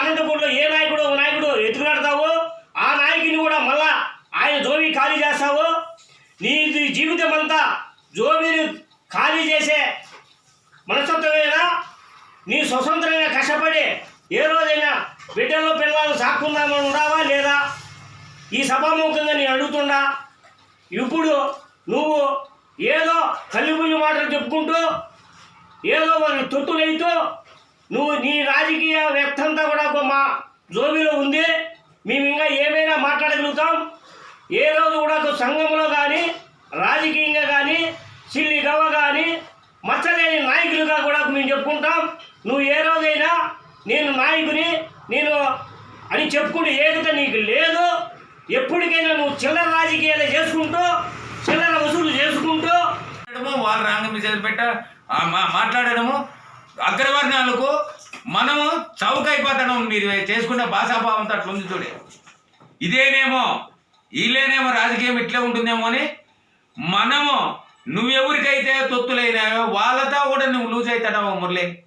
అనంతపూర్లో ఏ నాయకుడు నాయకుడు ఎత్తుకునడతావో ఆ నాయకుని కూడా మళ్ళా ఆయన జోబి ఖాళీ చేస్తావు నీ జీవితం అంతా జోబిని ఖాళీ చేసే మనస్తత్వమేనా నీ స్వతంత్రంగా కష్టపడి ఏ రోజైనా బిడ్డల్లో పిల్లలు సాక్కుందామని ఉన్నావా లేదా? ఈ సభాముఖంగా నేను అడుగుతుండా ఇప్పుడు నువ్వు ఏదో కలిపుంజ మాటలు చెప్పుకుంటూ ఏదో వారి తొట్టులైతూ నువ్వు నీ రాజకీయ వ్యక్తి కూడా ఒక మా జోబీలో ఉంది. మేము ఇంకా ఏమైనా మాట్లాడగలుగుతాం? ఏ రోజు కూడా ఒక సంఘంలో కానీ రాజకీయంగా కానీ సిల్లి గవ్వ కానీ మచ్చలేని నాయకులుగా కూడా మేము చెప్పుకుంటాం. నువ్వు ఏ రోజైనా నేను నాయకుని నేను అని చెప్పుకుంటే ఏకత నీకు లేదు. ఎప్పటికైనా నువ్వు చిల్లర రాజకీయాలు చేసుకుంటూ చిల్లర వసూలు చేసుకుంటూ. మాట్లాడము వాళ్ళు రాంగ పెట్ట మా- మాట్లాడడము అగ్రవర్ణాలకు మనము చౌకైపోతాము మీరు చేసుకున్న భాషాభావంతో అట్లా ఉంది చూడే. ఇదేనేమో వీళ్ళేనేమో రాజకీయం ఇట్లే ఉంటుందేమో అని మనము నువ్వెవరికైతే తొత్తులైనాయో వాళ్ళతో కూడా నువ్వు లూజ్ అవుతాడావు మురళి.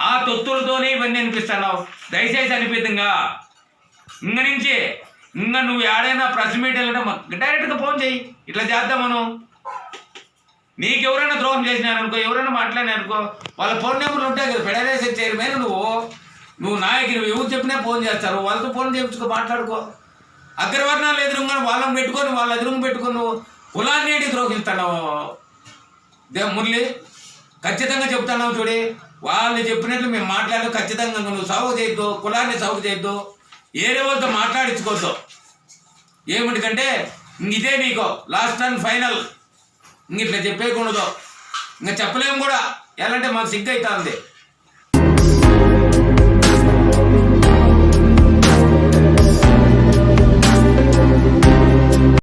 ఆ తొత్తులతోనే ఇవన్నీ అనిపిస్తున్నావు. దయచేసి అనిపిద్దంగా. ఇంక నుంచి ఇంకా నువ్వు ఏడైనా ప్రెస్ మీట్ వెళ్ళడం డైరెక్ట్గా ఫోన్ చేయి ఇట్లా చేద్దాం మనం. నీకు ఎవరైనా ద్రోహం చేసినారనుకో ఎవరైనా మాట్లాడినారనుకో వాళ్ళ ఫోన్ నెంబర్లు ఉంటాయి కదా ఫెడరేషన్ చైర్మన్ నువ్వు. నువ్వు నాయకులు నువ్వు ఎవరు చెప్పినా ఫోన్ చేస్తారు. వాళ్ళతో ఫోన్ చేయించుకో మాట్లాడుకో. అగ్రవర్ణాలు ఎదురుగా వాళ్ళని పెట్టుకొని వాళ్ళ ఎదురుగా పెట్టుకొని నువ్వు కులాన్ని ఏంటి ద్రోహిస్తున్నావు? దే మురళి ఖచ్చితంగా చెప్తున్నావు చూడి. వాళ్ళు చెప్పినట్లు మేము మాట్లాడు ఖచ్చితంగా నువ్వు సాగు చేయొద్దు కులాన్ని సాగు చేయొద్దు. ఏరే వాళ్ళతో మాట్లాడించుకోవద్దు. ఏమిటికంటే ఇదే నీకు లాస్ట్ అండ్ ఫైనల్ ఇంక ఇట్లా చెప్పేయకూడదు. ఇంకా చెప్పలేము కూడా. ఎలా అంటే మాకు సిగ్గు అవుతుంది